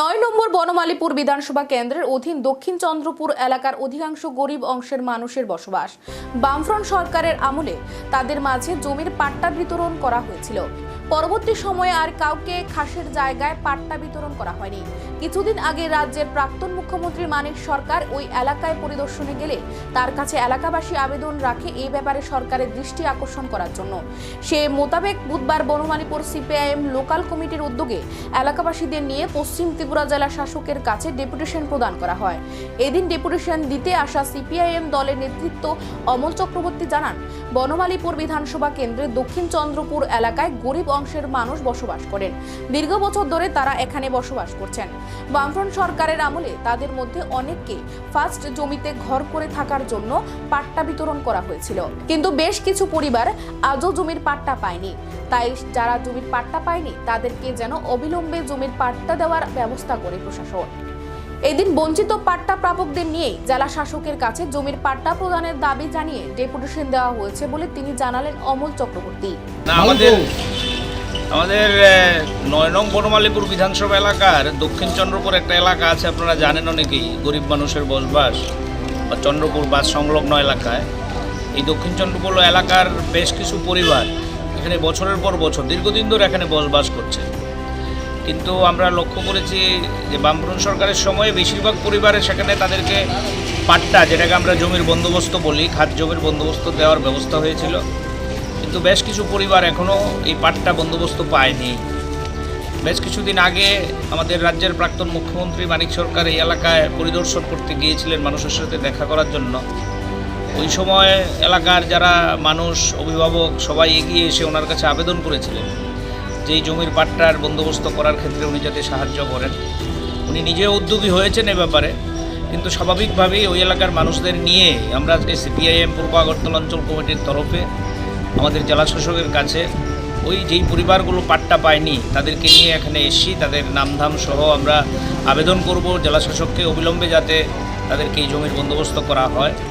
নয় নম্বর বনমালীপুর বিধানসভা কেন্দ্রের অধীন দক্ষিণ চন্দ্রপুর এলাকার অধিকাংশ গরিব অংশের মানুষের বসবাস। বামফ্রন্ট সরকারের আমলে তাদের মাঝে জমির পাট্টা বিতরণ করা হয়েছিল। পরবর্তী সময়ে আর কাউকে খাসের জায়গায় পাট্টা বিতরণ করা হয়নি। কিছুদিন আগে রাজ্যের প্রাক্তন মুখ্যমন্ত্রী মানিক সরকার ওই এলাকায় পরিদর্শনে গেলে তার কাছে এলাকাবাসী আবেদন রাখে এই ব্যাপারে সরকারের দৃষ্টি আকর্ষণ করার জন্য। সে মোতাবেক বুধবার বনমালীপুর সিপিআইএম লোকাল কমিটির উদ্যোগে এলাকাবাসীদের নিয়ে পশ্চিম ত্রিপুরা জেলা শাসকের কাছে ডেপুটেশন প্রদান করা হয়। এদিন ডেপুটেশন দিতে আসা সিপিআইএম দলের নেতৃত্ব অমল চক্রবর্তী জানান, বনমালীপুর বিধানসভা কেন্দ্রের দক্ষিণ চন্দ্রপুর এলাকায় গরিব অংশের মানুষ বসবাস করেন। দীর্ঘ বছর ধরে তারা এখানে বসবাস করছেন। বামফ্রন্ট সরকারের আমলে তাদের মধ্যে অনেককে ফার্স্ট জমিতে ঘর করে থাকার জন্য পাট্টা বিতরণ করা হয়েছিল। কিন্তু বেশ কিছু পরিবার আজও জমির পাট্টা পায়নি। তাই যারা জমির পাট্টা পায়নি তাদেরকে যেন অবিলম্বে জমির পাট্টা দেওয়ার ব্যবস্থা করে প্রশাসন। এদিন বঞ্চিত পাট্টা প্রাপকদের নিয়ে জেলা শাসকের কাছে জমির পাট্টা প্রদানের দাবি জানিয়ে ডেপুটেশন দেওয়া হয়েছে বলে তিনি জানালেন অমল চক্রবর্তী। আমাদের আমাদের নয় নং বনমালীপুর বিধানসভা এলাকার দক্ষিণ চন্দ্রপুর একটা এলাকা আছে, আপনারা জানেন অনেকেই, গরিব মানুষের বসবাস, বা চন্দ্রপুর বাস সংলগ্ন এলাকায়। এই দক্ষিণ চন্দ্রপুর এলাকার বেশ কিছু পরিবার এখানে বছরের পর বছর, দীর্ঘদিন ধরে এখানে বসবাস করছে। কিন্তু আমরা লক্ষ্য করেছি যে বামফ্রন্ট সরকারের সময়ে বেশিরভাগ পরিবারে সেখানে তাদেরকে পাট্টা, যেটাকে আমরা জমির বন্দোবস্ত বলি খাত জমির বন্দোবস্ত দেওয়ার ব্যবস্থা হয়েছিল। কিন্তু বেশ কিছু পরিবার এখনও এই পাট্টা বন্দোবস্ত পায়নি। বেশ কিছুদিন আগে আমাদের রাজ্যের প্রাক্তন মুখ্যমন্ত্রী মানিক সরকার এই এলাকায় পরিদর্শন করতে গিয়েছিলেন মানুষের সাথে দেখা করার জন্য। ওই সময় এলাকার যারা মানুষ, অভিভাবক, সবাই এগিয়ে এসে ওনার কাছে আবেদন করেছিলেন যে জমির পাট্টার বন্দোবস্ত করার ক্ষেত্রে উনি যাতে সাহায্য করেন। উনি নিজে উদ্যোগী হয়েছেন এ ব্যাপারে, কিন্তু স্বাভাবিকভাবেই ওই এলাকার মানুষদের নিয়ে আমরা আজকে সিপিআইএম পূর্ব আগরতলা অঞ্চল কমিটির তরফে আমাদের জেলা শাসকের কাছে ওই যেই পরিবারগুলো পাট্টা পায়নি, তাদেরকে নিয়ে এখানে এসেছি, তাদের নামধাম সহ আমরা আবেদন করব জেলা শাসককে অবিলম্বে যাতে তাদেরকে এই জমির বন্দোবস্ত করা হয়।